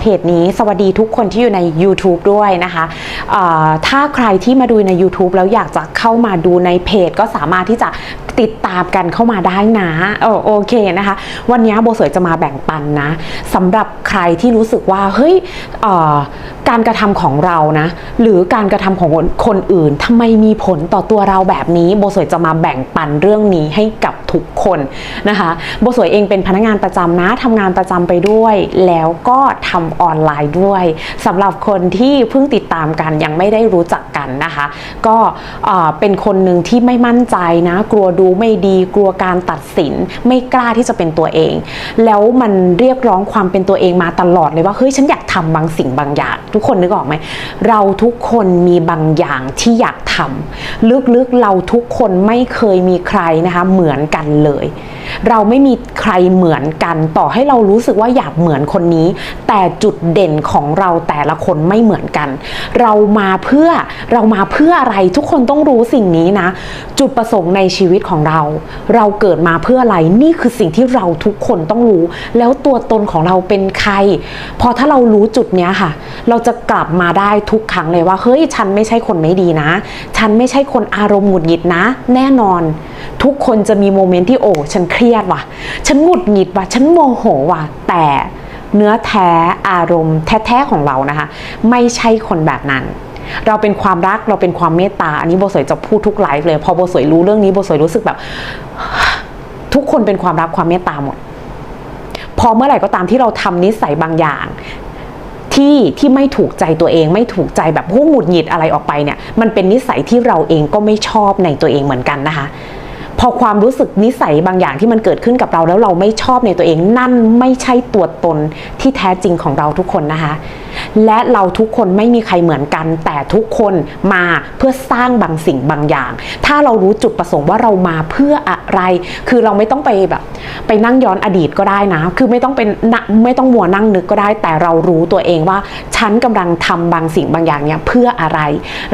เพจนี้ สวัสดีทุกคนที่อยู่ใน YouTube ด้วยนะคะ ถ้าใครที่มาดูใน YouTube แล้วอยากจะเข้ามาดูในเพจ ก็สามารถที่จะติดตามกันเข้ามาได้นะเอโอเคนะคะ วันนี้โบสวยจะมาแบ่งปันนะสำหรับใครที่รู้สึกว่าเฮ้ย การกระทำของเรานะ หรือการกระทำของคนอื่นทำไมมีผลต่อตัวเราแบบนี้ โบสวยจะมาแบ่งปันเรื่องนี้ให้กับทุกคนนะคะ โบสวยเองเป็นพนักงานประจำนะทำงานประจำไปด้วย แล้วก็ทำออนไลน์ด้วยสำหรับคนที่เพิ่งติดตามกันยังไม่ได้รู้จักกันนะคะ ก็เอ่อเป็นคนหนึ่งที่ไม่มั่นใจนะ กลัวดูไม่ดีกลัวการตัดสิน ไม่กล้าที่จะเป็นตัวเอง แล้วมันเรียกร้องความเป็นตัวเองมาตลอดเลยว่าเฮ้ยฉันอยากทำบางสิ่งบางอย่างทุกคนนึกออกไหม เราทุกคนมีบางอย่างที่อยากทำลึกๆเราทุกคนไม่เคยมีใครนะคะเหมือนกันเลย เราไม่มีใครเหมือนกันต่อให้เรารู้สึกว่าอยากเหมือนคนนี้ แต่จุดเด่นของเราแต่ละคนไม่เหมือนกัน เรามาเพื่อเรามาเพื่ออะไรทุกคนต้องรู้สิ่งนี้นะ จุดประสงค์ในชีวิตของเรา เราเกิดมาเพื่ออะไรนี่คือสิ่งที่เราทุกคนต้องรู้ แล้วตัวตนของเราเป็นใคร พอถ้าเรารู้จุดนี้ค่ะ เราจะกลับมาได้ทุกครั้งเลยว่า เฮ้ย ฉันไม่ใช่คนไม่ดีนะ ฉันไม่ใช่คนอารมณ์หงุดหงิดนะ แน่นอน ทุกคนจะมีโมเมนต์ที่โอ้ฉันเครียดว่ะ ฉันหงุดหงิดว่ะ ฉันโมโหว่ะ แต่เนื้อแท้อารมณ์แท้ๆของเรานะคะ ไม่ใช่คนแบบนั้นเราเป็นความรักเราเป็นความเมตตา อันนี้โบสวยจะพูดทุกไลฟ์เลย พอโบสวยรู้เรื่องนี้โบสวยรู้สึกแบบ ทุกคนเป็นความรักความเมตตาหมด พอเมื่อไหร่ก็ตามที่เราทำนิสัยบางอย่าง ที่ที่ไม่ถูกใจตัวเอง ไม่ถูกใจแบบหูหมุดหงิดอะไรออกไปเนี่ยมันเป็นนิสัยที่เราเองก็ไม่ชอบในตัวเองเหมือนกันนะคะ พอความรู้สึกนิสัยบางอย่างที่มันเกิดขึ้นกับเราแล้วเราไม่ชอบในตัวเอง นั่นไม่ใช่ตัวตนที่แท้จริงของเราทุกคนนะคะ และเราทุกคนไม่มีใครเหมือนกัน แต่ทุกคนมาเพื่อสร้างบางสิ่งบางอย่าง ถ้าเรารู้จุดประสงค์ว่าเรามาเพื่ออะไร คือเราไม่ต้องไปแบบ ไปนั่งย้อนอดีตก็ได้นะ คือไม่ต้องเป็นไม่ต้องมัวนั่งนึกก็ได้ แต่เรารู้ตัวเองว่า ฉันกำลังทำบางสิ่งบางอย่างเนี่ยเพื่ออะไร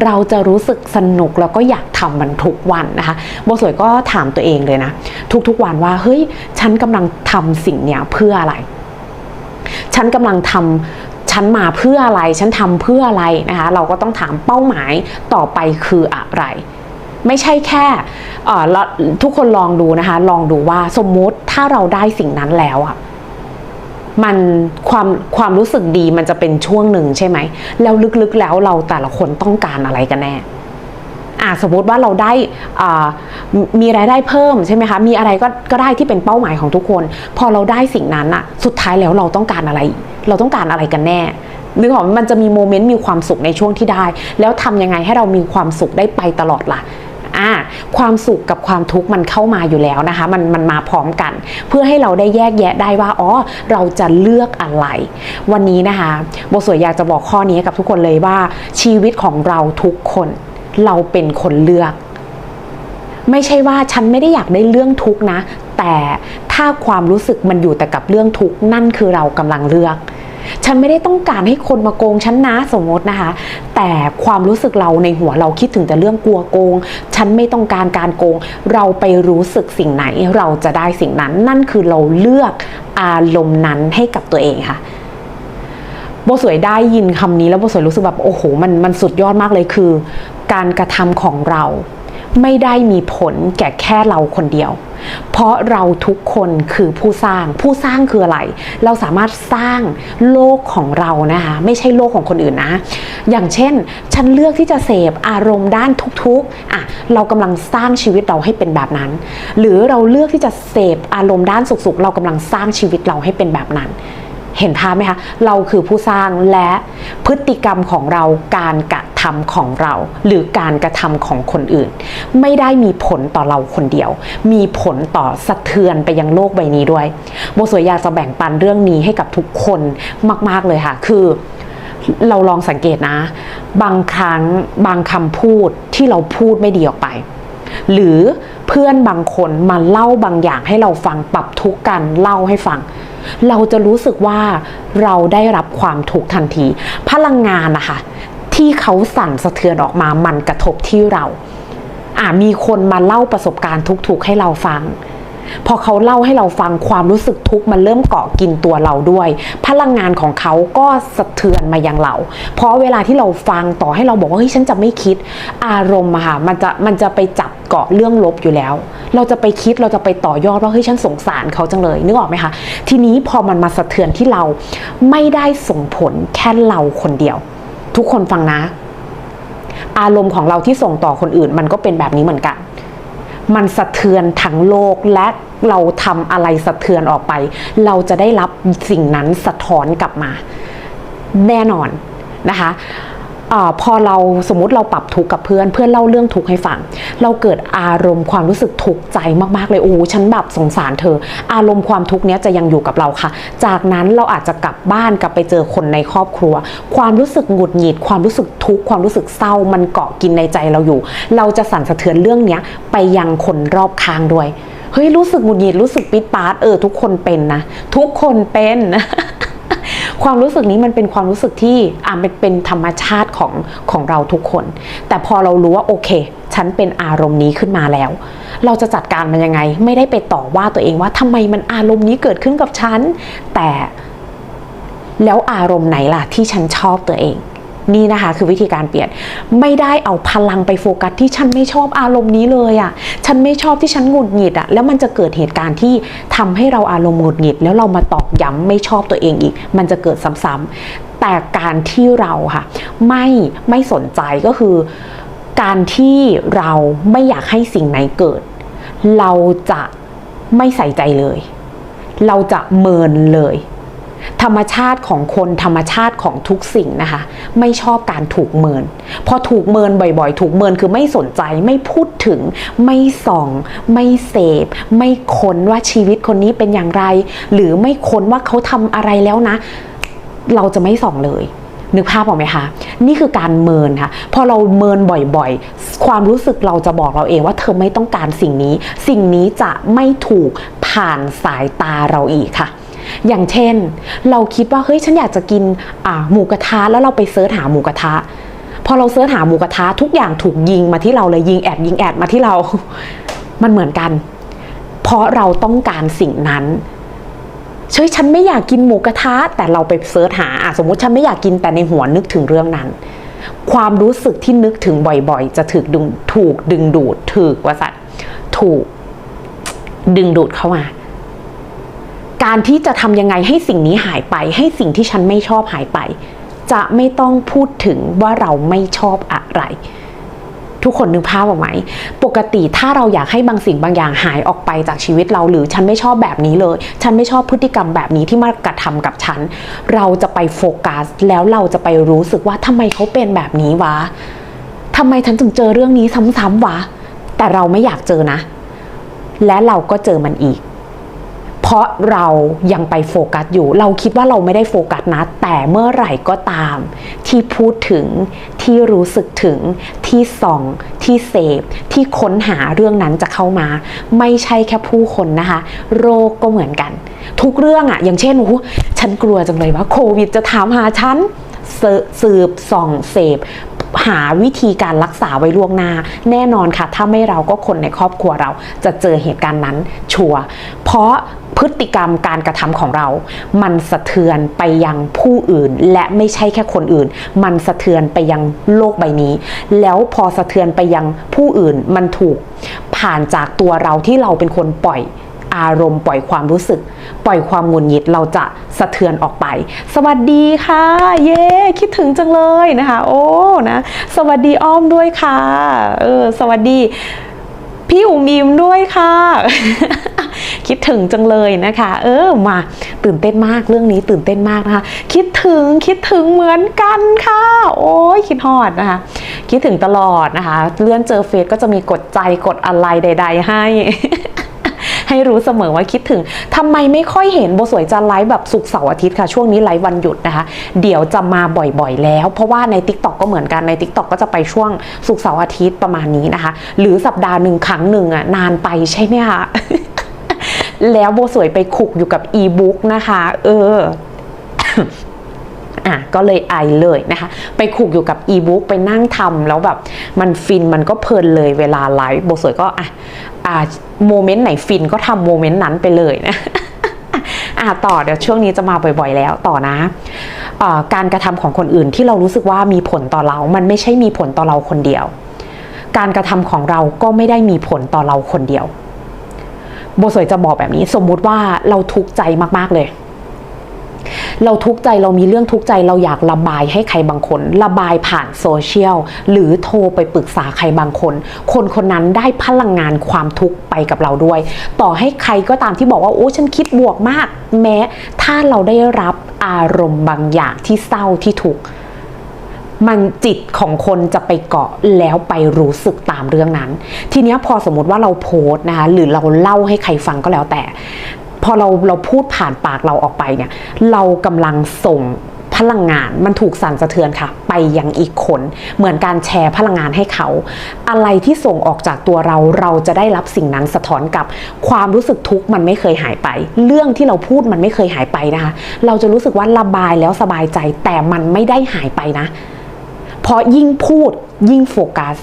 เราจะรู้สึกสนุกแล้วก็อยากทำมันทุกวันนะคะโบสวยก็ถามตัวเองเลยนะ ทุกๆวันว่าเฮ้ยฉันกำลังทำสิ่งเนี้ยเพื่ออะไรฉันกำลังทำ ฉันมาเพื่ออะไร ฉันทำเพื่ออะไรนะคะ เราก็ต้องถามเป้าหมายต่อไปคืออะไร ไม่ใช่แค่เอ่อละทุกคนลองดูนะคะ ลองดูว่าสมมุติถ้าเราได้สิ่งนั้นแล้วอะมันความความรู้สึกดีมันจะเป็นช่วงหนึ่งใช่ไหม แล้วลึกๆแล้วเราแต่ละคนต้องการอะไรกันแน่อะสมมติว่าเราได้มีรายได้เพิ่มใช่ไหมคะ มีอะไรก็ก็ได้ที่เป็นเป้าหมายของทุกคน พอเราได้สิ่งนั้นอะสุดท้ายแล้วเราต้องการอะไร เราต้องการอะไรกันแน่นึกออกมันจะมีโมเมนต์มีความสุขในช่วงที่ได้ แล้วทำยังไงให้เรามีความสุขได้ไปตลอดล่ะอ่าความสุขกับความทุกข์มันเข้ามาอยู่แล้วนะคะ มันมันมาพร้อมกัน เพื่อให้เราได้แยกแยะได้ว่าอ๋อเราจะเลือกอะไร วันนี้นะคะโบสวยอยากจะบอกข้อนี้กับทุกคนเลยว่า ชีวิตของเราทุกคน เราเป็นคนเลือก ไม่ใช่ว่าฉันไม่ได้อยากได้เรื่องทุกข์นะ แต่ถ้าความรู้สึกมันอยู่แต่กับเรื่องทุกข์นั่นคือเรากำลังเลือก ฉันไม่ได้ต้องการให้คนมาโกงฉันนะสมมตินะคะ แต่ความรู้สึกเราในหัวเราคิดถึงแต่เรื่องกลัวโกง ฉันไม่ต้องการการโกง เราไปรู้สึกสิ่งไหนเราจะได้สิ่งนั้น นั่นคือเราเลือกอารมณ์นั้นให้กับตัวเองค่ะโบสวยได้ยินคำนี้แล้วโบสวยรู้สึกแบบโอ้โหมันมันสุดยอดมากเลยคือ การกระทำของเรา ไม่ได้มีผลแก่แค่เราคนเดียว เพราะเราทุกคนคือผู้สร้าง ผู้สร้างคืออะไร เราสามารถสร้างโลกของเรานะคะ ไม่ใช่โลกของคนอื่นนะ อย่างเช่น ฉันเลือกที่จะเสพอารมณ์ด้านทุกๆอะเรากำลังสร้างชีวิตเราให้เป็นแบบนั้น หรือเราเลือกที่จะเสพอารมณ์ด้านสุขๆเรากำลังสร้างชีวิตเราให้เป็นแบบนั้น เห็นภาพไหมคะ เราคือผู้สร้างและพฤติกรรมของเราการกระทำของเรา หรือการกระทำของคนอื่น ไม่ได้มีผลต่อเราคนเดียว มีผลต่อสะเทือนไปยังโลกใบนี้ด้วยโบสวยอยากจะแบ่งปันเรื่องนี้ให้กับทุกคนมาก ๆเลยค่ะ คือเราลองสังเกตนะ บางครั้งบางคำพูดที่เราพูดไม่ดีออกไป หรือเพื่อนบางคนมาเล่าบางอย่างให้เราฟังปรับทุกข์กันเล่าให้ฟัง เราจะรู้สึกว่าเราได้รับความทุกข์ทันที พลังงานนะคะ ที่เขาสั่นสะเทือนออกมามันกระทบที่เราอ่ามีคนมาเล่าประสบการณ์ทุกๆให้เราฟัง พอเขาเล่าให้เราฟังความรู้สึกทุกข์มันเริ่มเกาะกินตัวเราด้วย พลังงานของเขาก็สะเทือนมายังเรา เพราะเวลาที่เราฟังต่อให้เราบอกว่าเฮ้ยฉันจะไม่คิดอารมณ์อะค่ะมันจะมันจะไปจับ เกาะเรื่องลบอยู่แล้ว เราจะไปคิดเราจะไปต่อยอดว่าเฮ้ยฉันสงสารเขาจังเลยนึกออกไหมคะทีนี้พอมันมาสะเทือนที่เราไม่ได้ส่งผลแค่เราคนเดียว ทุกคนฟังนะ อารมณ์ของเราที่ส่งต่อคนอื่น มันก็เป็นแบบนี้เหมือนกัน มันสะเทือนทั้งโลกและเราทำอะไรสะเทือนออกไป เราจะได้รับสิ่งนั้นสะท้อนกลับมา แน่นอนนะคะ อพอเราสมมติเราปรับทุกข์กับเพื่อนเพื่อนเล่าเรื่องทุกข์ให้ฟัง เราเกิดอารมณ์ความรู้สึกทุกข์ใจมากๆเลยโอ้ฉันแบบสงสารเธอ อารมณ์ความทุกข์เนี้ยจะยังอยู่กับเราค่ะ จากนั้นเราอาจจะกลับบ้านกลับไปเจอคนในครอบครัว ความรู้สึกหงุดหงิดความรู้สึกทุกข์ความรู้สึกเศร้ามันเกาะกินในใจเราอยู่ เราจะสั่นสะเทือนเรื่องเนี้ยไปยังคนรอบข้างด้วยเฮ้ยรู้สึกหงุดหงิดรู้สึกปิดปาดเออทุกคนเป็นนะ ทุกคนเป็น ความรู้สึกนี้มันเป็นความรู้สึกที่อ่าเป็นเป็นธรรมชาติของของเราทุกคน แต่พอเรารู้ว่าโอเค ฉันเป็นอารมณ์นี้ขึ้นมาแล้ว เราจะจัดการมันยังไง ไม่ได้ไปต่อว่าตัวเองว่าทำไมมันอารมณ์นี้เกิดขึ้นกับฉัน แต่แล้วอารมณ์ไหนล่ะที่ฉันชอบตัวเอง นี่นะคะคือวิธีการเปลี่ยนไม่ได้เอาพลังไปโฟกัสที่ฉันไม่ชอบอารมณ์นี้เลยอะ่ะฉันไม่ชอบที่ฉันหงุดหงิดอะ่ะแล้วมันจะเกิดเหตุการณ์ที่ทำให้เราอารมณ์หงุดหงิด แล้วเรามาตอกย้ำไม่ชอบตัวเองอีก มันจะเกิดซ้ำๆแต่การที่เราค่ะไม่ไม่สนใจก็คือ การที่เราไม่อยากให้สิ่งไหนเกิด เราจะไม่ใส่ใจเลย เราจะเมินเลย ธรรมชาติของคนธรรมชาติของทุกสิ่งนะคะ ไม่ชอบการถูกเมิน พอถูกเมินบ่อยๆ ถูกเมินคือไม่สนใจไม่พูดถึง ไม่ส่อง ไม่เสพ ไม่ค้นว่าชีวิตคนนี้เป็นอย่างไร หรือไม่ค้นว่าเขาทำอะไรแล้วนะ เราจะไม่ส่องเลยนึกภาพออกไหมคะ นี่คือการเมินค่ะ พอเราเมินบ่อยๆ ความรู้สึกเราจะบอกเราเองว่าเธอไม่ต้องการสิ่งนี้ สิ่งนี้จะไม่ถูกผ่านสายตาเราอีกค่ะ อย่างเช่น เราคิดว่าเฮ้ยฉันอยากจะกินอ่าหมูกระทะแล้วเราไปเสิร์ชหาหมูกระทะ พอเราเสิร์ชหาหมูกระทะทุกอย่างถูกยิงมาที่เราเลยยิงแอดยิงแอดมาที่เรา มันเหมือนกัน เพราะเราต้องการสิ่งนั้นเช่ยฉันไม่อยากกินหมูกระทะแต่เราไปเสิร์ชหาอะสมมติฉันไม่อยากกินแต่ในหัวนึกถึงเรื่องนั้น ความรู้สึกที่นึกถึงบ่อยๆ จะถูกดึงถูกดึงดูดถูกว่าสัตว์ถูกดึงดูดเข้ามา การที่จะทำยังไงให้สิ่งนี้หายไป ให้สิ่งที่ฉันไม่ชอบหายไป จะไม่ต้องพูดถึงว่าเราไม่ชอบอะไร ทุกคนนึกภาพออกไหม ปกติถ้าเราอยากให้บางสิ่งบางอย่างหายออกไปจากชีวิตเราหรือฉันไม่ชอบแบบนี้เลย ฉันไม่ชอบพฤติกรรมแบบนี้ที่มากระทำกับฉัน เราจะไปโฟกัส แล้วเราจะไปรู้สึกว่าทำไมเขาเป็นแบบนี้วะทำไมฉันถึงเจอเรื่องนี้ซ้ำๆวะแต่เราไม่อยากเจอนะ และเราก็เจอมันอีก ราะเรายังไปโฟกัสอยู่ เราคิดว่าเราไม่ได้โฟกัสนะ แต่เมื่อไหร่ก็ตาม ที่พูดถึงที่รู้สึกถึงที่ส่องที่เสพที่ค้นหาเรื่องนั้นจะเข้ามา ไม่ใช่แค่ผู้คนนะคะ โรคก็เหมือนกัน ทุกเรื่องอะอย่างเช่นโอ้ฉันกลัวจังเลยว่าโควิดจะถามหาฉันเสสืบส่องเสพหาวิธีการรักษาไว้ล่วงหน้า แน่นอนค่ะ ถ้าไม่เราก็คนในครอบครัวเราจะเจอเหตุการณ์นั้นชัวร์เพราะ พฤติกรรมการกระทำของเรา มันสะเทือนไปยังผู้อื่น และไม่ใช่แค่คนอื่น มันสะเทือนไปยังโลกใบนี้ แล้วพอสะเทือนไปยังผู้อื่นมันถูกผ่านจากตัวเราที่เราเป็นคนปล่อยอารมณ์ปล่อยความรู้สึก ปล่อยความหงุดหงิดเราจะสะเทือนออกไป สวัสดีค่ะ เย้คิดถึงจังเลยนะคะ โอ้นะ สวัสดีอ้อมด้วยค่ะ เออ สวัสดี พี่อุ๋มอิมด้วยค่ะ คิดถึงจังเลยนะคะ เออมาตื่นเต้นมากเรื่องนี้ตื่นเต้นมากนะคะ คิดถึงคิดถึงเหมือนกันค่ะ โอ้ยคิดฮอดนะคะ คิดถึงตลอดนะคะ เลื่อนเจอเฟซก็จะมีกดใจกดอะไรใด ๆ ให้ ให้รู้เสมอว่าคิดถึงทำไมไม่ค่อยเห็นโบสวยจะไลฟ์แบบสุกเสาร์อาทิตย์ค่ะ ช่วงนี้ไลฟ์วันหยุดนะคะ เดี๋ยวจะมาบ่อยๆ แล้ว เพราะว่าใน t ิ k t o k ก็เหมือนกันใน t ิ k t o k ก็จะไปช่วงสุกเสาร์อาทิตย์ประมาณนี้นะคะ หรือสัปดาห์หนึ่งครั้งหนึ่งอะนานไปใช่ไหมคะแล้วโบสวยไปขุกอยู่กับอีบุ๊กนะคะ เอออะก็เลยไอเลยนะคะ ไปขูกอยู่กับอีบุ๊กไปนั่งทำแล้วแบบ มันฟินมันก็เพลินเลยเวลาไลฟ์โบสวยก็อะ โมเมนต์ไหนฟินก็ทำโมเมนต์นั้นไปเลยนะอะต่อเดี๋ยวช่วงนี้จะมาบ่อยๆ แล้วต่อนะอ่อการกระทำของคนอื่นที่เรารู้สึกว่ามีผลต่อเรา มันไม่ใช่มีผลต่อเราคนเดียว การกระทำของเราก็ไม่ได้มีผลต่อเราคนเดียวโบสวยจะบอกแบบนี้สมมุติว่าเราทุกข์ใจมากๆเลย เราทุกข์ใจเรามีเรื่องทุกข์ใจเราอยากระบายให้ใครบางคน ระบายผ่านโซเชียลหรือโทรไปปรึกษาใครบางคน คนคนนั้นได้พลังงานความทุกข์ไปกับเราด้วย ต่อให้ใครก็ตามที่บอกว่าโอ้ฉันคิดบวกมาก แม้ ถ้าเราได้รับอารมณ์บางอย่างที่เศร้าที่ทุกข์มันจิตของคนจะไปเกาะแล้วไปรู้สึกตามเรื่องนั้น ทีนี้พอสมมติว่าเราโพสต์นะคะหรือเราเล่าให้ใครฟังก็แล้วแต่ พอเราเราพูดผ่านปากเราออกไปเนี่ย เรากำลังส่งพลังงานมันถูกสั่นสะเทือนค่ะ ไปยังอีกคน เหมือนการแชร์พลังงานให้เขา อะไรที่ส่งออกจากตัวเราเราจะได้รับสิ่งนั้นสะท้อนกับความรู้สึกทุกข์มันไม่เคยหายไป เรื่องที่เราพูดมันไม่เคยหายไปนะคะ เราจะรู้สึกว่าระบายแล้วสบายใจแต่มันไม่ได้หายไปนะ เพราะยิ่งพูด ยิ่งโฟกัส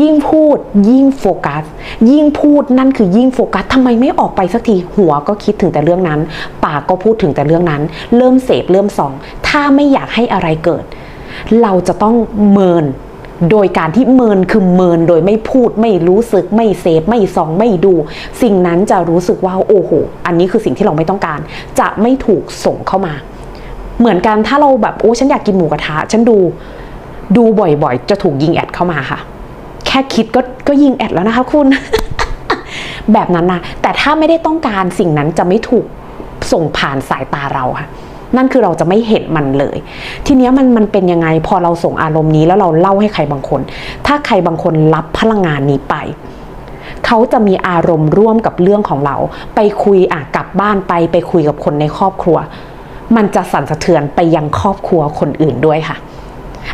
ยิ่งพูด ยิ่งโฟกัส ยิ่งพูดนั่นคือยิ่งโฟกัสทำไมไม่ออกไปสักทีหัวก็คิดถึงแต่เรื่องนั้น ปากก็พูดถึงแต่เรื่องนั้น เริ่มเสพเริ่มส่อง ถ้าไม่อยากให้อะไรเกิด เราจะต้องเมินโดยการที่เมินคือเมินโดยไม่พูดไม่รู้สึกไม่เสพไม่ส่องไม่ดู สิ่งนั้นจะรู้สึกว่าโอ้โหอันนี้คือสิ่งที่เราไม่ต้องการ จะไม่ถูกส่งเข้ามา เหมือนกันถ้าเราแบบโอ้ฉันอยากกินหมูกระทะฉันดู ดูบ่อยๆ จะถูกยิงแอดเข้ามาค่ะ แค่คิดก็ก็ยิงแอดแล้วนะคะคุณ แบบนั้นนะแต่ถ้าไม่ได้ต้องการสิ่งนั้นจะไม่ถูกส่งผ่านสายตาเราค่ะนั่นคือเราจะไม่เห็นมันเลย ทีนี้มันมันเป็นยังไงพอเราส่งอารมณ์นี้แล้วเราเล่าให้ใครบางคน ถ้าใครบางคนรับพลังงานนี้ไป เขาจะมีอารมณ์ร่วมกับเรื่องของเรา ไปคุยอะกลับบ้านไป ไปคุยกับคนในครอบครัว มันจะสั่นสะเทือนไปยังครอบครัวคนอื่นด้วยค่ะ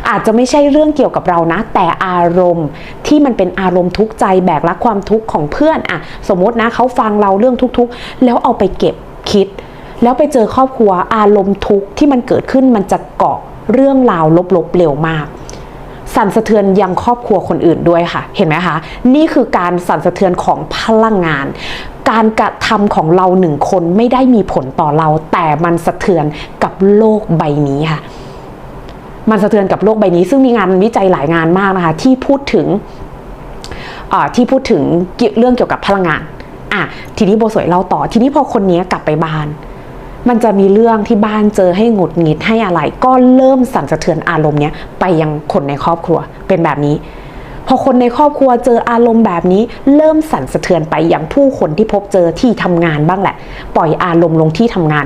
อาจจะไม่ใช่เรื่องเกี่ยวกับเรานะ แต่อารมณ์ที่มันเป็นอารมณ์ทุกข์ใจแบกรับความทุกข์ของเพื่อนอะสมมตินะเขาฟังเราเรื่องทุกข์ๆแล้วเอาไปเก็บคิด แล้วไปเจอครอบครัวอารมณ์ทุกข์ที่มันเกิดขึ้นมันจะเกาะเรื่องราวลบๆเร็วมาก สั่นสะเทือนยังครอบครัวคนอื่นด้วยค่ะ เห็นไหมคะ นี่คือการสั่นสะเทือนของพลังงาน การกระทำของเราหนึ่งคนไม่ได้มีผลต่อเรา แต่มันสะเทือนกับโลกใบนี้ค่ะ มันสะเทือนกับโลกใบนี้ ซึ่งมีงานวิจัยหลายงานมากนะคะ ที่พูดถึงที่พูดถึงเรื่องเกี่ยวกับพลังงานอะทีนี้โบสวยเล่าต่อ ทีนี้พอคนนี้กลับไปบ้าน มันจะมีเรื่องที่บ้านเจอให้หงุดหงิดให้อะไร ก็เริ่มสั่นสะเทือนอารมณ์เนี้ยไปยังคนในครอบครัวเป็นแบบนี้ พอคนในครอบครัวเจออารมณ์แบบนี้ เริ่มสั่นสะเทือนไปอย่างผู้คนที่พบเจอที่ทำงานบ้างแหละ ปล่อยอารมณ์ลงที่ทำงาน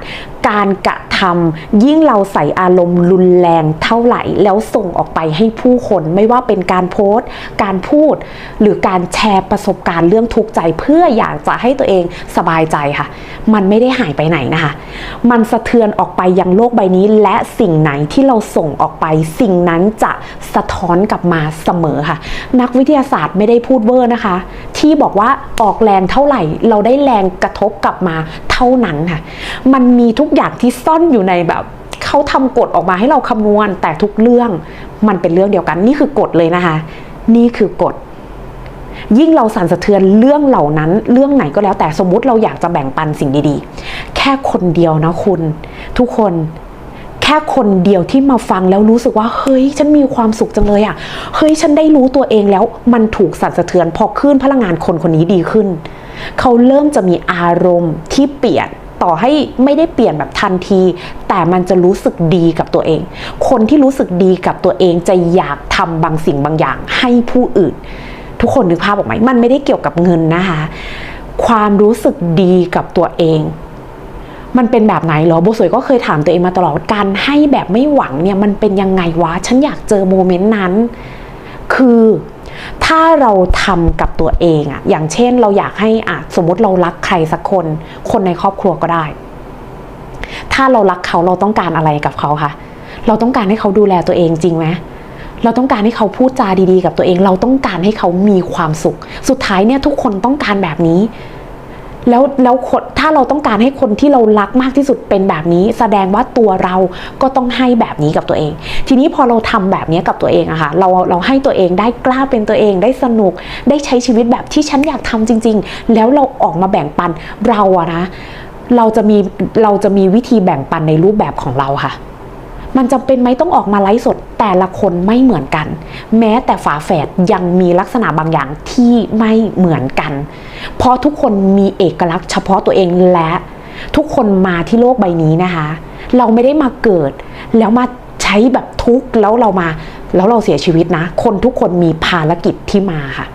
การกระทำยิ่งเราใส่อารมณ์รุนแรงเท่าไหร่ แล้วส่งออกไปให้ผู้คนไม่ว่าเป็นการโพสต์ การพูด หรือการแชร์ประสบการณ์เรื่องทุกข์ใจเพื่ออยากจะให้ตัวเองสบายใจค่ะ มันไม่ได้หายไปไหนนะคะ มันสะเทือนออกไปยังโลกใบนี้ และสิ่งไหนที่เราส่งออกไป สิ่งนั้นจะสะท้อนกลับมาเสมอค่ะ นักวิทยาศาสตร์ไม่ได้พูดเวอร์นะคะ ที่บอกว่าออกแรงเท่าไหร่ เราได้แรงกระทบกลับมาเท่านั้นค่ะ มันมีทุกอย่างที่ซ่อนอยู่ในแบบเขาทำกฎออกมาให้เราคำนวณ แต่ทุกเรื่องมันเป็นเรื่องเดียวกัน นี่คือกฎเลยนะคะ นี่คือกฎยิ่งเราสั่นสะเทือนเรื่องเหล่านั้น เรื่องไหนก็แล้วแต่สมมุติเราอยากจะแบ่งปันสิ่งดีๆ แค่คนเดียวนะคุณ ทุกคนแค่คนเดียวที่มาฟังแล้วรู้สึกว่า เฮ้ย ฉันมีความสุขจังเลยอะ่ะเฮ้ย ฉันได้รู้ตัวเองแล้วมันถูกสั่นสะเทือนพอคลื่นพลังงานคนคนนี้ดีขึ้น เขาเริ่มจะมีอารมณ์ที่เปลี่ยน ต่อให้ไม่ได้เปลี่ยนแบบทันที แต่มันจะรู้สึกดีกับตัวเอง คนที่รู้สึกดีกับตัวเองจะอยากทำบางสิ่งบางอย่างให้ผู้อื่น ทุกคนนึกภาพออกไหมมันไม่ได้เกี่ยวกับเงินนะคะ ความรู้สึกดีกับตัวเองมันเป็นแบบไหนเหรอโบสวยก็เคยถามตัวเองมาตลอดการให้แบบไม่หวังเนี่ยมันเป็นยังไงวะ ฉันอยากเจอโมเมนต์นั้น คือ ถ้าเราทำกับตัวเองอะอย่างเช่นเราอยากให้อะสมมติเรารักใครสักคน คนในครอบครัวก็ได้ ถ้าเรารักเขาเราต้องการอะไรกับเขาคะเราต้องการให้เขาดูแลตัวเองจริงไหมเราต้องการให้เขาพูดจาดีๆ กับตัวเอง เราต้องการให้เขามีความสุข สุดท้ายเนี่ยทุกคนต้องการแบบนี้ แล้วแล้วถ้าเราต้องการให้คนที่เรารักมากที่สุดเป็นแบบนี้ แสดงว่าตัวเราก็ต้องให้แบบนี้กับตัวเอง ทีนี้พอเราทำแบบนี้กับตัวเองอะค่ะเราเราให้ตัวเองได้กล้าเป็นตัวเองได้สนุกได้ใช้ชีวิตแบบที่ฉันอยากทำจริง ๆ แล้วเราออกมาแบ่งปันเราอะนะเราจะมีเราจะมีวิธีแบ่งปันในรูปแบบของเราค่ะ มันจำเป็นไหมต้องออกมาไลฟ์สดแต่ละคนไม่เหมือนกัน แม้แต่ฝาแฝดยังมีลักษณะบางอย่างที่ไม่เหมือนกัน เพราะทุกคนมีเอกลักษณ์เฉพาะตัวเองและทุกคนมาที่โลกใบนี้นะคะ เราไม่ได้มาเกิด แล้วมาใช้แบบทุกข์แล้วเรามาแล้วเราเสียชีวิตนะ คนทุกคนมีภารกิจที่มาค่ะ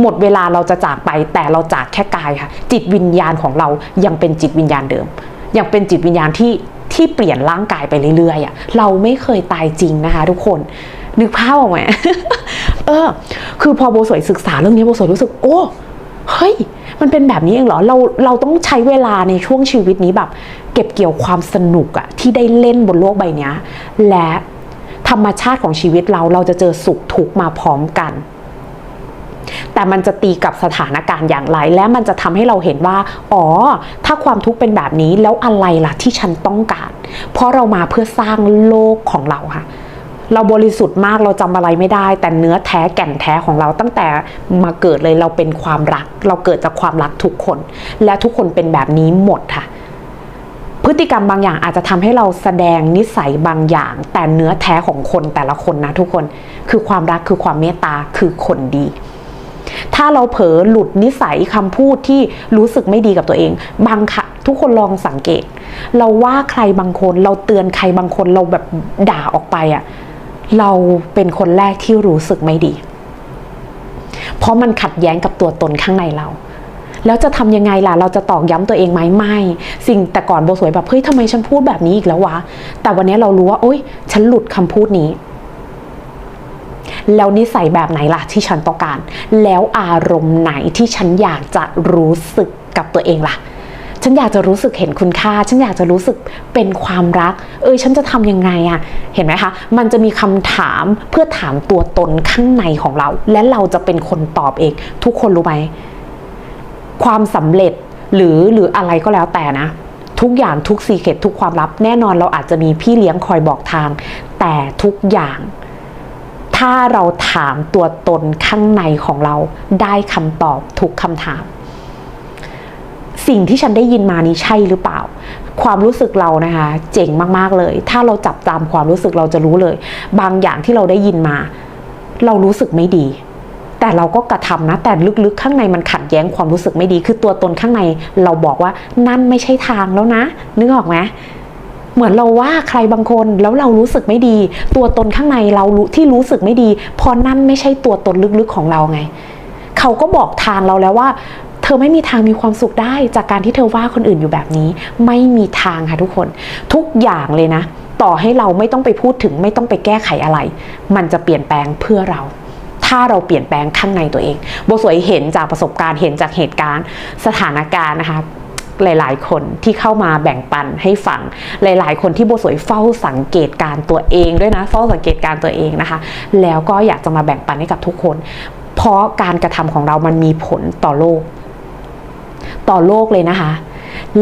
หมดเวลาเราจะจากไปแต่เราจากแค่กายค่ะ จิตวิญญาณของเรายังเป็นจิตวิญญาณเดิม ยังเป็นจิตวิญญาณที่ ที่เปลี่ยนร่างกายไปเรื่อยๆอะเราไม่เคยตายจริงนะคะ ทุกคนนึกภาพออกไหมเออ คือพอโบสวยศึกษาเรื่องนี้โบสวยรู้สึก โอ้เฮ้ย มันเป็นแบบนี้เองเหรอ เรา เราต้องใช้เวลาในช่วงชีวิตนี้แบบ เก็บเกี่ยวความสนุกอะที่ได้เล่นบนโลกใบนี้ และธรรมชาติของชีวิตเรา เราจะเจอสุขทุกมาพร้อมกัน แต่มันจะตีกับสถานการณ์อย่างไร และมันจะทำให้เราเห็นว่า อ๋อ ถ้าความทุกข์เป็นแบบนี้แล้วอะไรล่ะที่ฉันต้องการ เพราะเรามาเพื่อสร้างโลกของเราค่ะเราบริสุทธิ์มากเราจำอะไรไม่ได้ แต่เนื้อแท้แก่นแท้ของเราตั้งแต่มาเกิดเลยเราเป็นความรัก เราเกิดจากความรักทุกคน และทุกคนเป็นแบบนี้หมดค่ะ พฤติกรรมบางอย่างอาจจะทำให้เราแสดงนิสัยบางอย่าง แต่เนื้อแท้ของคนแต่ละคนนะทุกคน คือความรักคือความเมตตาคือคนดี ถ้าเราเผลอหลุดนิสัยคำพูดที่รู้สึกไม่ดีกับตัวเอง บางค่ะทุกคนลองสังเกต เราว่าใครบางคน เราเตือนใครบางคนเราแบบด่าออกไปอะ่ะเราเป็นคนแรกที่รู้สึกไม่ดี เพราะมันขัดแย้งกับตัวตนข้างในเราแล้วจะทำยังไงล่ะ เราจะตอกย้ำตัวเองไหมไม่ สิ่งแต่ก่อนโบสวยแบบ เฮ้ยทำไมฉันพูดแบบนี้อีกแล้ววะ แต่วันนี้เรารู้ว่า โอ๊ย ฉันหลุดคำพูดนี้ แล้วนิสัยแบบไหนล่ะที่ฉันต้องการ แล้วอารมณ์ไหนที่ฉันอยากจะรู้สึกกับตัวเองล่ะฉันอยากจะรู้สึกเห็นคุณค่า ฉันอยากจะรู้สึกเป็นความรัก เออฉันจะทำยังไงอะเห็นไหมคะ มันจะมีคำถามเพื่อถามตัวตนข้างในของเรา และเราจะเป็นคนตอบเอง ทุกคนรู้ไหม ความสำเร็จหรือหรืออะไรก็แล้วแต่นะ ทุกอย่างทุกสีเกตทุกความลับ แน่นอนเราอาจจะมีพี่เลี้ยงคอยบอกทาง แต่ทุกอย่าง ถ้าเราถามตัวตนข้างในของเราได้คำตอบทุกคำถาม สิ่งที่ฉันได้ยินมานี้ใช่หรือเปล่า ความรู้สึกเรานะคะ เจ๋งมากๆเลย ถ้าเราจับตามความรู้สึกเราจะรู้เลย บางอย่างที่เราได้ยินมา เรารู้สึกไม่ดี แต่เราก็กระทำนะ แต่ลึกๆข้างในมันขัดแย้งความรู้สึกไม่ดี คือตัวตนข้างในเราบอกว่านั่นไม่ใช่ทางแล้วนะนึกออกไหม เหมือนเราว่าใครบางคนแล้วเรารู้สึกไม่ดี ตัวตนข้างในเรารู้ที่รู้สึกไม่ดีเพอนั่นไม่ใช่ตัวตนลึกๆของเราไง เขาก็บอกทางเราแล้วว่า เธอไม่มีทางมีความสุขได้ จากการที่เธอว่าคนอื่นอยู่แบบนี้ ไม่มีทางค่ะทุกคน ทุกอย่างเลยนะ ต่อให้เราไม่ต้องไปพูดถึงไม่ต้องไปแก้ไขอะไร มันจะเปลี่ยนแปลงเพื่อเราถ้าเราเปลี่ยนแปลงข้างในตัวเองโบสวยเห็นจากประสบการณ์เห็นจากเหตุการณ์ สถานการณ์นะคะ หลาย ๆ คนที่เข้ามาแบ่งปันให้ฟัง หลาย ๆ คนที่โบสวยเฝ้าสังเกตการตัวเองด้วยนะ เฝ้าสังเกตการตัวเองนะคะ แล้วก็อยากจะมาแบ่งปันให้กับทุกคน เพราะการกระทำของเรามันมีผลต่อโลก ต่อโลกเลยนะคะ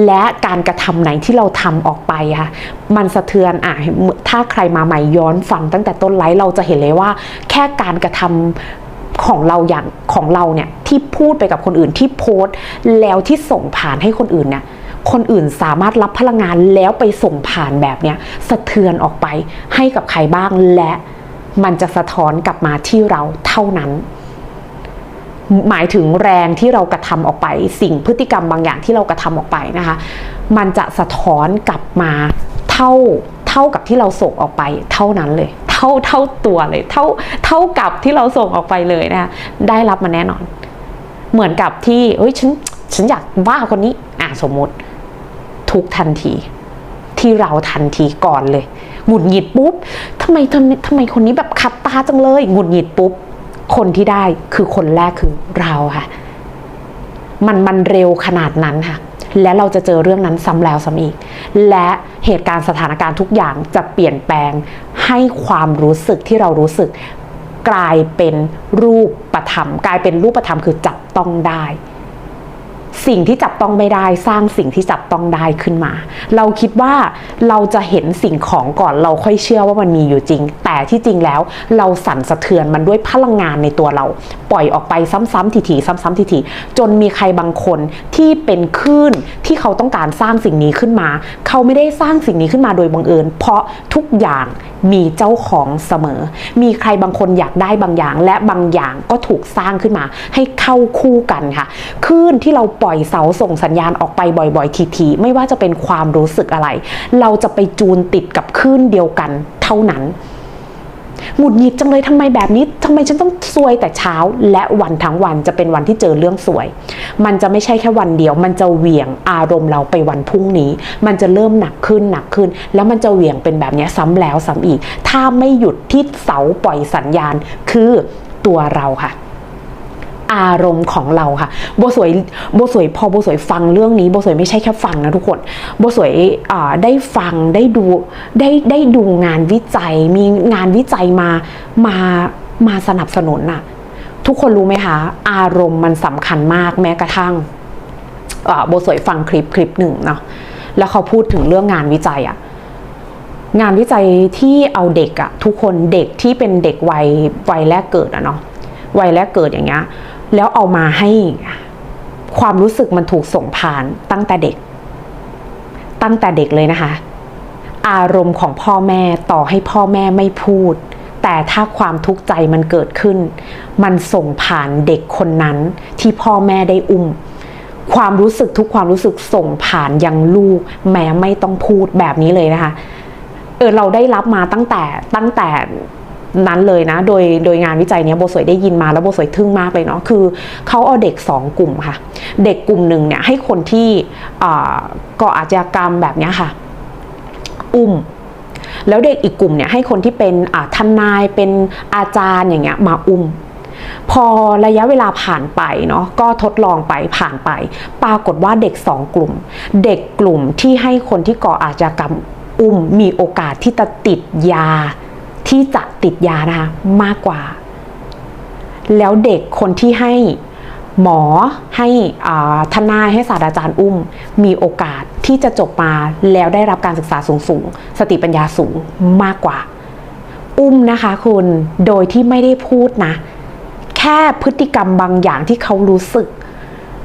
และการกระทำไหนที่เราทำออกไปค่ะ มันสะเทือนอะถ้าใครมาใหม่ย้อนฟังตั้งแต่ต้นไลฟ์เราจะเห็นเลยว่า แค่การกระทำ ของเราอย่างของเราเนี่ยที่พูดไปกับคนอื่นที่โพสต์แล้วที่ส่งผ่านให้คนอื่นเนี่ยคนอื่นสามารถรับพลังงานแล้วไปส่งผ่านแบบเนี้ยสะเทือนออกไปให้กับใครบ้างและมันจะสะท้อนกลับมาที่เราเท่านั้น หมายถึงแรงที่เรากระทำออกไป สิ่งพฤติกรรมบางอย่างที่เรากระทำออกไปนะคะ มันจะสะท้อนกลับมาเท่าเท่ากับที่เราส่งออกไปเท่านั้นเลย ท่าเท่าตัวเลย เท่าเท่ากับที่เราส่งออกไปเลยนะคะได้รับมาแน่นอน เหมือนกับที่เฮ้ยฉันฉันอยากว่าคนนี้อะสมมติทุกทันที ที่เราทันทีก่อนเลยหงุดหงิดปุ๊บทำไมทำไมทำไมคนนี้แบบขัดตาจังเลยหงุดหงิดปุ๊บคนที่ได้คือคนแรกคือเราค่ะ มันมันเร็วขนาดนั้นค่ะ และเราจะเจอเรื่องนั้นซ้ำแล้วซ้ำอีก และเหตุการณ์สถานการณ์ทุกอย่างจะเปลี่ยนแปลง ให้ความรู้สึกที่เรารู้สึก กลายเป็นรูปประธรรม กลายเป็นรูปประธรรมคือจับต้องได้ สิ่งที่จับต้องไม่ได้สร้างสิ่งที่จับต้องได้ขึ้นมา เราคิดว่าเราจะเห็นสิ่งของก่อนเราค่อยเชื่อว่ามันมีอยู่จริง แต่ที่จริงแล้วเราสั่นสะเทือนมันด้วยพลังงานในตัวเรา ปล่อยออกไปซ้ำๆทีๆซ้ำๆทีๆจนมีใครบางคนที่เป็นคลื่นที่เขาต้องการสร้างสิ่งนี้ขึ้นมา เขาไม่ได้สร้างสิ่งนี้ขึ้นมาโดยบังเอิญ เพราะทุกอย่าง มีเจ้าของเสมอ มีใครบางคนอยากได้บางอย่าง และบางอย่างก็ถูกสร้างขึ้นมา ให้เข้าคู่กันค่ะคลื่นที่เราปล่อยเสาส่งสัญญาณออกไปบ่อยๆ ทีๆ ไม่ว่าจะเป็นความรู้สึกอะไร เราจะไปจูนติดกับคลื่นเดียวกันเท่านั้น หงุดหงิดจังเลยทำไมแบบนี้ทำไมฉันต้องซวยแต่เช้าและวันทั้งวันจะเป็นวันที่เจอเรื่องสวย มันจะไม่ใช่แค่วันเดียว มันจะเหวี่ยงอารมณ์เราไปวันพรุ่งนี้ มันจะเริ่มหนักขึ้นหนักขึ้น แล้วมันจะเหวี่ยงเป็นแบบนี้ซ้ำแล้วซ้ำอีก ถ้าไม่หยุดที่เสาปล่อยสัญญาณคือตัวเราค่ะ อารมณ์ของเราค่ะโบสวยโบสวยพอโบสวยฟังเรื่องนี้โบสวยไม่ใช่แค่ฟังนะทุกคนโบสวยได้ฟังได้ดูได้ได้ดูงานวิจัย มีงานวิจัยมามามาสนับสนุนน่ะทุกคนรู้ไหมคะอารมณ์มันสำคัญมากแม้กระทั่งโบสวยฟังคลิปคลิปหนึ่งเนาะแล้วเขาพูดถึงเรื่องงานวิจัยอะงานวิจัยที่เอาเด็กอะทุกคนเด็กที่เป็นเด็กวัยวัยแรกเกิดอะเนาะวัยแรกเกิดอย่างเงี้ย แล้วเอามาให้ความรู้สึกมันถูกส่งผ่านตั้งแต่เด็ก ตั้งแต่เด็กเลยนะคะ อารมณ์ของพ่อแม่ต่อให้พ่อแม่ไม่พูด แต่ถ้าความทุกข์ใจมันเกิดขึ้น มันส่งผ่านเด็กคนนั้นที่พ่อแม่ได้อุ้มความรู้สึกทุกความรู้สึกส่งผ่านยังลูก แม้ไม่ต้องพูดแบบนี้เลยนะคะ เออเราได้รับมาตั้งแต่ตั้งแต่ นั้นเลยนะ โดยโดยงานวิจัยเนี้ยโบสวยได้ยินมาแล้วโบสวยทึ่งมากเลยเนาะคือเขาเอาเด็กสองกลุ่มค่ะ เด็กกลุ่มหนึ่งเนี่ยให้คนที่อ่าก่ออาชญากรรมแบบนี้ค่ะ อุ้มแล้วเด็กอีกกลุ่มเนี่ยให้คนที่เป็นอ่าทนายเป็นอาจารย์อย่างเงี้ยมาอุ้ม พอระยะเวลาผ่านไปเนาะก็ทดลองไปผ่านไป ปรากฏว่าเด็กสองกลุ่ม เด็กกลุ่มที่ให้คนที่ก่ออาชญากรรมอุ้มมีโอกาสที่จะติดยา ที่จะติดยานะคะมากกว่า แล้วเด็กคนที่ให้หมอให้ทนายให้ศาสตราจารย์อุ้ม มีโอกาสที่จะจบมาแล้วได้รับการศึกษาสูงสูงสติปัญญาสูงมากกว่า อุ้มนะคะคุณโดยที่ไม่ได้พูดนะ แค่พฤติกรรมบางอย่างที่เขารู้สึก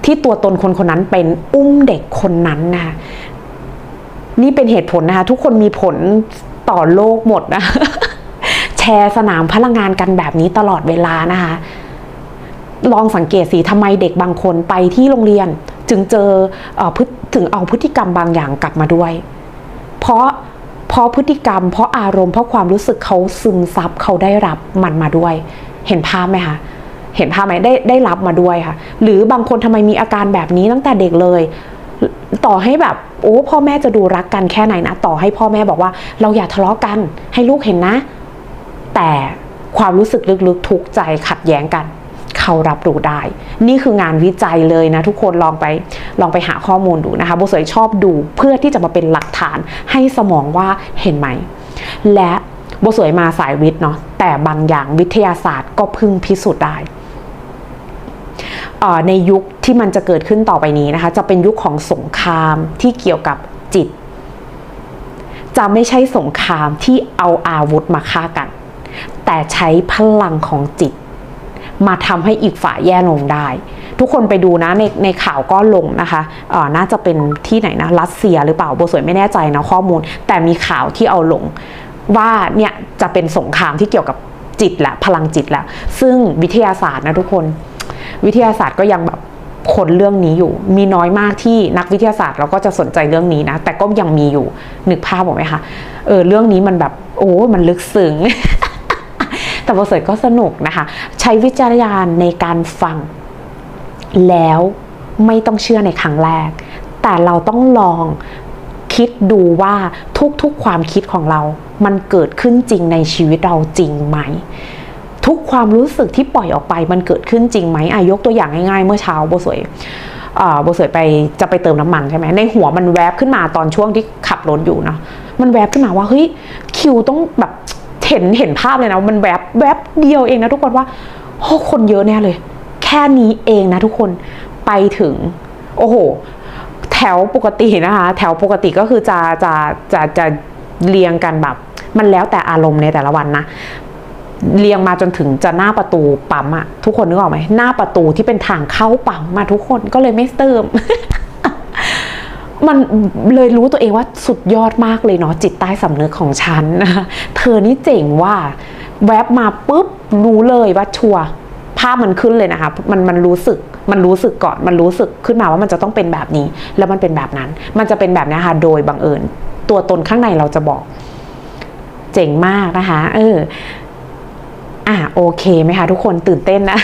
ที่ตัวตนคนคนนั้นเป็นอุ้มเด็กคนนั้นนะคะนี่เป็นเหตุผลนะคะ ทุกคนมีผลต่อโลกหมดนะ ร์สนามพลังงานกันแบบนี้ตลอดเวลานะคะ ลองสังเกตสิทำไมเด็กบางคนไปที่โรงเรียน จึงเจอพถึงเอาพฤติกรรมบางอย่างกลับมาด้วย เพราะเพราะพฤติกรรม เพราะอารมณ์เพราะความรู้สึกเขาซึมซับเขาได้รับมันมาด้วย เห็นภาพไหมคะเห็นภาพไหมได้ได้รับมาด้วยค่ะ หรือบางคนทำไมมีอาการแบบนี้ตั้งแต่เด็กเลย ต่อให้แบบโอ้พ่อแม่จะดูรักกันแค่ไหนนะ ต่อให้พ่อแม่บอกว่า เราอย่าทะเลาะกัน ให้ลูกเห็นนะ แต่ความรู้สึกลึกๆทุกข์ใจขัดแย้งกัน เขารับรู้ได้ นี่คืองานวิจัยเลยนะทุกคนลองไปลองไปหาข้อมูลดูนะคะโบสวยชอบดูเพื่อที่จะมาเป็นหลักฐานให้สมองว่าเห็นไหม และโบสวยมาสายวิทย์เนาะแต่บางอย่างวิทยาศาสตร์ก็พึ่งพิสูจน์ได้ในยุคที่มันจะเกิดขึ้นต่อไปนี้นะคะ จะเป็นยุคของสงครามที่เกี่ยวกับจิต จะไม่ใช่สงครามที่เอาอาวุธมาฆ่ากัน แต่ใช้พลังของจิต มาทำให้อีกฝ่ายแย่ลงได้ ทุกคนไปดูนะในในข่าวก็ลงนะคะเออน่าจะเป็นที่ไหนนะรัสเซียหรือเปล่าโบสวยไม่แน่ใจนะข้อมูล แต่มีข่าวที่เอาลงว่าเนี่ยจะเป็นสงครามที่เกี่ยวกับจิตแหละพลังจิตแหละซึ่งวิทยาศาสตร์นะทุกคน วิทยาศาสตร์ก็ยังแบบคนเรื่องนี้อยู่ มีน้อยมากที่นักวิทยาศาสตร์เราก็จะสนใจเรื่องนี้นะ แต่ก็ยังมีอยู่นึกภาพออกไหมคะเออเรื่องนี้มันแบบโอ้มันลึกซึ้ง แต่บทสวยก็สนุกนะคะ ใช้วิจารณญาณในการฟัง แล้วไม่ต้องเชื่อในครั้งแรก แต่เราต้องลองคิดดูว่าทุกๆความคิดของเรา มันเกิดขึ้นจริงในชีวิตเราจริงไหม ทุกความรู้สึกที่ปล่อยออกไปมันเกิดขึ้นจริงไหมอายกตัวอย่างง่ายๆ เมื่อเช้าโบสวยโบสวยไปจะไปเติมน้ำมันใช่ไหมในหัวมันแวบขึ้นมาตอนช่วงที่ขับรถอยู่เนาะมันแวบขึ้นมาว่าเฮ้ยคิวต้องแบบ เห็นเห็นภาพเลยนะ มันแวบแวบเดียวเองนะทุกคนว่าโอ้คนเยอะแน่เลย แค่นี้เองนะทุกคนไปถึง โอ้โห แถวปกตินะคะ แถวปกติก็คือจะจะจะจะเรียงกันแบบ มันแล้วแต่อารมณ์ในแต่ละวันนะเรียงมาจนถึงจะหน้าประตูปั๊มอะทุกคนนึกออกไหมหน้าประตูที่เป็นทางเข้าปั๊มมาทุกคนก็เลยไม่เติม มันเลยรู้ตัวเองว่าสุดยอดมากเลยเนาะจิตใต้สำนึกของฉันนะคะเธอนี่เจ๋งว่าแวบมาปุ๊บรู้เลยว่าชัวภาพมันขึ้นเลยนะคะมันมันรู้สึกมันรู้สึกก่อนมันรู้สึกขึ้นมาว่ามันจะต้องเป็นแบบนี้ แล้วมันเป็นแบบนั้น มันจะเป็นแบบนี้ค่ะโดยบังเอิญ ตัวตนข้างในเราจะบอก เจ๋งมากนะคะเอออะโอเคไหมคะทุกคนตื่นเต้นนะ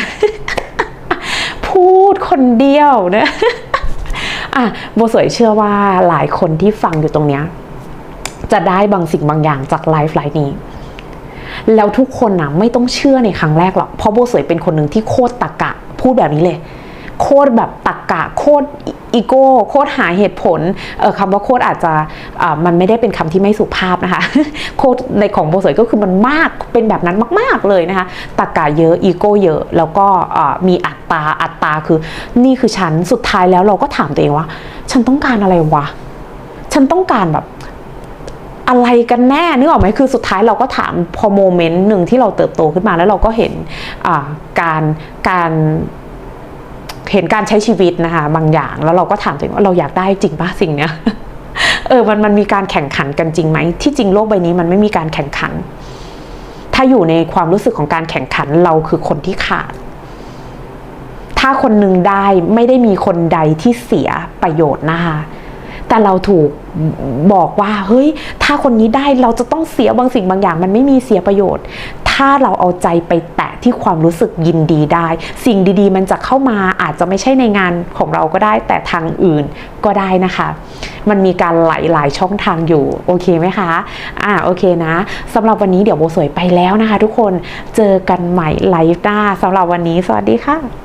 พูดคนเดียวนะ อะโบสวยเชื่อว่าหลายคนที่ฟังอยู่ตรงเนี้ยจะได้บางสิ่งบางอย่างจากไลฟ์ไลฟ์นี้ แล้วทุกคนนะไม่ต้องเชื่อในครั้งแรกหรอกเพราะโบสวยเป็นคนหนึ่งที่โคตรตะกะ พูดแบบนี้เลย โคตรแบบตะกะโคตร อีโก้โคตรหาเหตุผลเออคำว่าโคตรอาจจะมันไม่ได้เป็นคำที่ไม่สุภาพนะคะ โคตรในของโบสวยก็คือมันมากเป็นแบบนั้นมาก ๆเลยนะคะตะกะเยอะอีโก้เยอะ แล้วก็มีอัตตาอัตตาคือนี่คือฉันสุดท้ายแล้วเราก็ถามตัวเองว่า ฉันต้องการอะไรวะ ฉันต้องการแบบอะไรกันแน่นึกออกไหมคือสุดท้ายเราก็ถามพอโมเมนต์หนึ่งที่เราเติบโตขึ้นมาแล้วเราก็เห็นการการ เห็นการใช้ชีวิตนะคะบางอย่างแล้วเราก็ถามตัวเองว่าเราอยากได้จริงป่ะสิ่งเนี้ยเออมันมันมีการแข่งขันกันจริงไหมที่จริงโลกใบนี้มันไม่มีการแข่งขัน ถ้าอยู่ในความรู้สึกของการแข่งขันเราคือคนที่ขาด ถ้าคนหนึ่งได้ไม่ได้มีคนใดที่เสียประโยชน์นะคะ แต่เราถูกบอกว่าเฮ้ย ถ้าคนนี้ได้เราจะต้องเสียบางสิ่งบางอย่าง มันไม่มีเสียประโยชน์ ถ้าเราเอาใจไปแตะที่ความรู้สึกยินดีได้ สิ่งดีๆ มันจะเข้ามาอาจจะไม่ใช่ในงานของเราก็ได้ แต่ทางอื่นก็ได้นะคะ มันมีการไหลหลายช่องทางอยู่ โอเคไหมคะอ่าโอเคนะสำหรับวันนี้เดี๋ยวโบสวยไปแล้วนะคะ ทุกคนเจอกันใหม่ไลฟ์หน้าสำหรับวันนี้ สวัสดีค่ะ